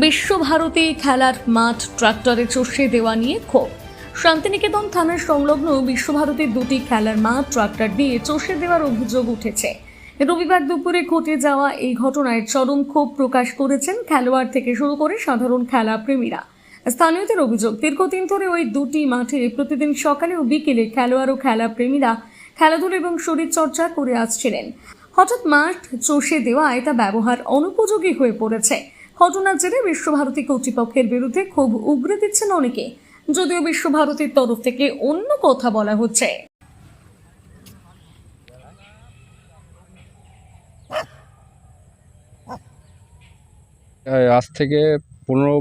বিশ্বভারতী খেলার মাঠ ট্রাক্টরে চষে দেওয়া নিয়ে ক্ষোভ। শান্তিনিকেতন থানার সংলগ্ন বিশ্বভারতীর দুটি খেলার মাঠ ট্রাক্টর দিয়ে চষে দেওয়ার অভিযোগ উঠেছে। রবিবার দুপুরে ঘটে যাওয়া এই ঘটনায় চরম ক্ষোভ প্রকাশ করেছেন খেলোয়াড় থেকে শুরু করে সাধারণ খেলা প্রেমীরা। স্থানীয়দের অভিযোগ দীর্ঘদিন ধরে ওই দুটি মাঠে প্রতিদিন সকালে ও বিকেলে খেলোয়াড় ও খেলা প্রেমীরা খেলাধুলা এবং শরীরচর্চা করে আসছিলেন। হঠাৎ মাঠ চষে দেওয়ায় তা ব্যবহার অনুপযোগী হয়ে পড়েছে। ঘটনার জেরে বিশ্বভারতী কর্তৃপক্ষের বিরুদ্ধে ক্ষোভ উগরে দিচ্ছেন অনেকে। যদিও বিশ্বভারতীর তরফ থেকে অন্য কথা বলা হচ্ছে। আজ থেকে পনেরো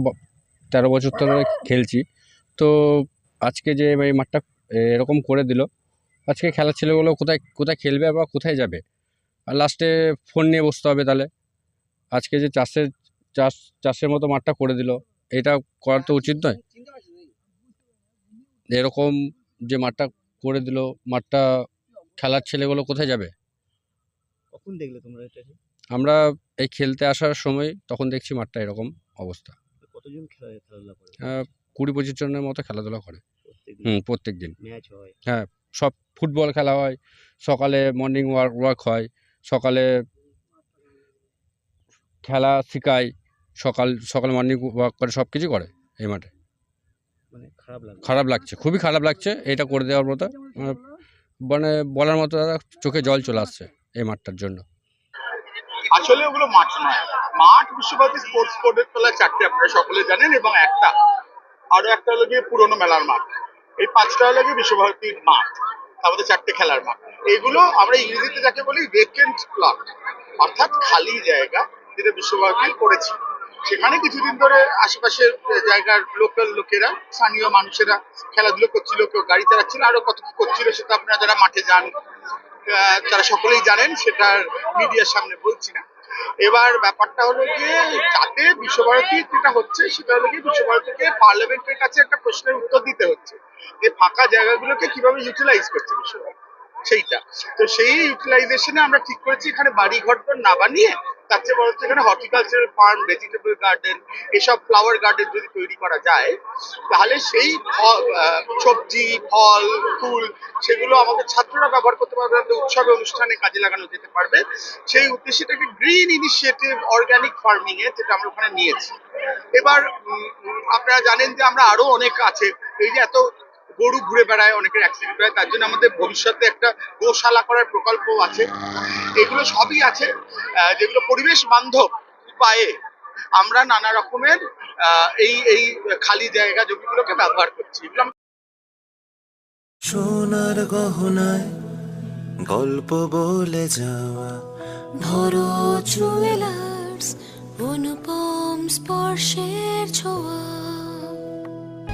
তেরো বছর ধরে খেলছি। তো আজকে যে এই মাঠটা এরকম করে দিল, আজকে খেলার ছেলেগুলো কোথায় কোথায় খেলবে বা কোথায় যাবে? আর লাস্টে ফোন নিয়ে বসতে হবে তাহলে। আজকে যে চাষের চাষ চাষের মতো মাঠটা করে দিল। এটা করা তো উচিত নয়। এরকম যে মাঠটা করে দিল মাঠটা খেলার ছেলেগুলো কোথায় যাবে? কখন দেখলে তোমরা এটা? আমরা এই খেলতে আসার সময় তখন দেখছি মাঠটা এরকম অবস্থা। কতজন খেলাধুলা করে? কুড়ি পঁচিশ জনের মতো খেলাধুলা করে। হুম প্রত্যেক দিন হ্যাঁ? সব ফুটবল খেলা হয় সকালে মর্নিং ওয়াক ওয়াক হয় সকালে খেলা শেখায়। সকাল সকাল মর্নিং ওয়াক করে সব কিছু করে এই মাঠে। মানে খারাপ লাগে খারাপ লাগছে খুবই খারাপ লাগছে এটা করে দেওয়ার মতো মানে- বলার মতো চোখে জল চলে আসছে এই মাঠটার জন্য। আসলে ওগুলো মাঠ নয়। মাঠ বিশ্বভারতী স্পোর্টস বোর্ডের তলায় চারটে আপনারা সকলে জানেন এবং একটা। আরও একটা হলো গিয়ে পুরনো মেলার মাঠ। এই পাঁচটা হলো গিয়ে বিশ্বভারতীর মাঠ তারপরে চারটে খেলার মাঠ। এগুলো আমরা ইংরেজিতে যাকে বলি ভেকেন্ট প্লট অর্থাৎ খালি জায়গা যেটা বিশ্বভারতী করেছি। সেখানে কিছুদিন ধরে আশেপাশের জায়গার লোকাল লোকেরা, স্থানীয় মানুষেরা খেলাধুলো করছিল, কেউ গাড়ি চালাচ্ছিল, আরও কত কি করছিল সেটা আপনারা যারা মাঠে যান তারা সকলেই জানেন, সেটার মিডিয়ার সামনে বলছি না। এবার ব্যাপারটা হলো গিয়ে যাতে বিশ্বভারতী যেটা হচ্ছে, সেটা হলো গিয়ে বিশ্বভারতীকে পার্লামেন্টের কাছে একটা প্রশ্নের উত্তর দিতে হচ্ছে। যে ফাঁকা জায়গাগুলোকে কীভাবে ইউটিলাইজ করছে বিশ্বভারতী? সেইটা। তো সেই ইউটিলাইজেশনে আমরা ঠিক করেছি, এখানে বাড়ি ঘর না বানিয়ে তার চেয়ে বরঞ্চ এখানে হর্টিকালচারাল ফার্ম ভেজিটেবল গার্ডেন এসব ফ্লাওয়ার গার্ডেন যদি তৈরি করা যায়, তাহলে সেই সবজি, ফল, ফুল সেগুলো আমাদের ছাত্ররা ব্যবহার করতে পারবে একটা উৎসবে অনুষ্ঠানে কাজে লাগানো যেতে পারবে। সেই উদ্দেশ্যে এটাকে গ্রিন ইনিশিয়েটিভ অর্গানিক ফার্মিং এ যেটা আমরা ওখানে নিয়েছি। এবার আপনারা জানেন যে আমরা আরও অনেক আছে। এই যে এত গরু ঘুরে বেড়ায় অনেকের অ্যাক্সিডেন্ট হয় তার জন্য আমাদের ভবিষ্যতে একটা গোশালা করার প্রকল্প আছে। এগুলো সবই আছে আহ, যেগুলো পরিবেশ বান্ধব উপায়ে আমরা নানা রকমের আহ, এই এই খালি জায়গা জমিগুলোকে ব্যবহার করছি। সোনার গহনায় গল্প বলে যাওয়া। ভরো জুয়েলার্স অনুপম স্পর্শের ছোঁয়া।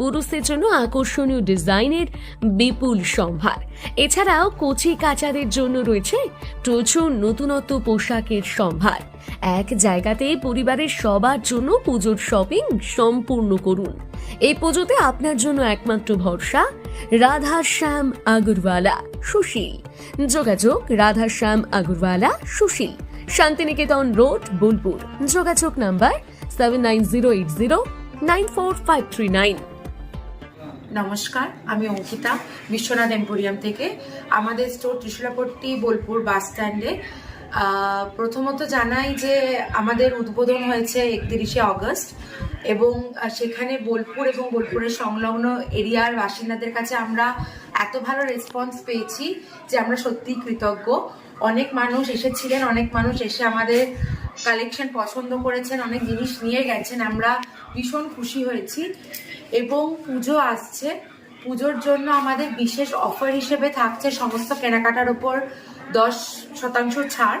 পুরুষদের জন্য আকর্ষণীয় ডিজাইনের বিপুল সম্ভার। এছাড়াও কচি কাচাদের জন্য রয়েছে প্রচুর নতুনত্ব পোশাকের সম্ভার। এক জায়গাতে পরিবারের সবার জন্য পুজোর শপিং সম্পূর্ণ করুন। এই পুজোতে আপনার জন্য একমাত্র ভরসা রাধা শ্যাম আগরওয়ালা, সুশীল। যোগাযোগ রাধা শ্যাম আগরওয়ালা, সুশীল। শান্তিনিকেতন রোড, বোলপুর। যোগাযোগ number seven nine zero eight zero nine four five three nine নমস্কার, আমি অঙ্কিতা, বিশ্বনাথ এম্পোরিয়াম থেকে। আমাদের স্টোর ত্রিশুলাপট্টি, বোলপুর বাস স্ট্যান্ডে। প্রথমত জানাই যে আমাদের উদ্বোধন হয়েছে একত্রিশে অগস্ট এবং সেখানে বোলপুর এবং বোলপুরের সংলগ্ন এরিয়ার বাসিন্দাদের কাছে আমরা এত ভালো রেসপন্স পেয়েছি যে আমরা সত্যিই কৃতজ্ঞ। অনেক মানুষ এসেছিলেন, অনেক মানুষ এসে আমাদের কালেকশন পছন্দ করেছেন, অনেক জিনিস নিয়ে গেছেন, আমরা ভীষণ খুশি হয়েছি। এবং পুজো আসছে, পুজোর জন্য আমাদের বিশেষ অফার হিসেবে থাকছে সমস্ত কেনাকাটার উপর দশ শতাংশ ছাড়।